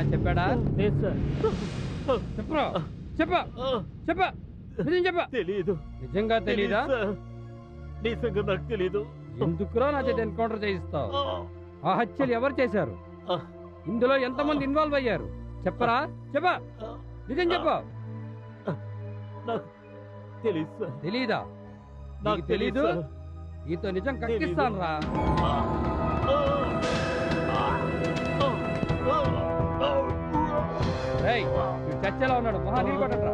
చెప్పాడా? లేదు సార్. చెప్పరా? చెప్ప. చెప్ప. నిజం చెప్ప. తెలీదు. నిజంగా తెలీదా నిజంగా నాకు తెలీదు. ఎందుకురా నా చేత ఎన్కౌంటర్ చేయిస్తావు? ఆ. హత్యలు ఎవరు చేశారు? ఇందులో ఎంతమంది ఇన్వాల్వ్ అయ్యారు? చెప్పరా? చెప్ప. నిజం చెప్ప. తెలీదు నాకు తెలీదు. నీతో నిజం కక్కిస్తాను రా చర్చలో ఉన్నాడు. మహా నీళ్ళు కొట్టరా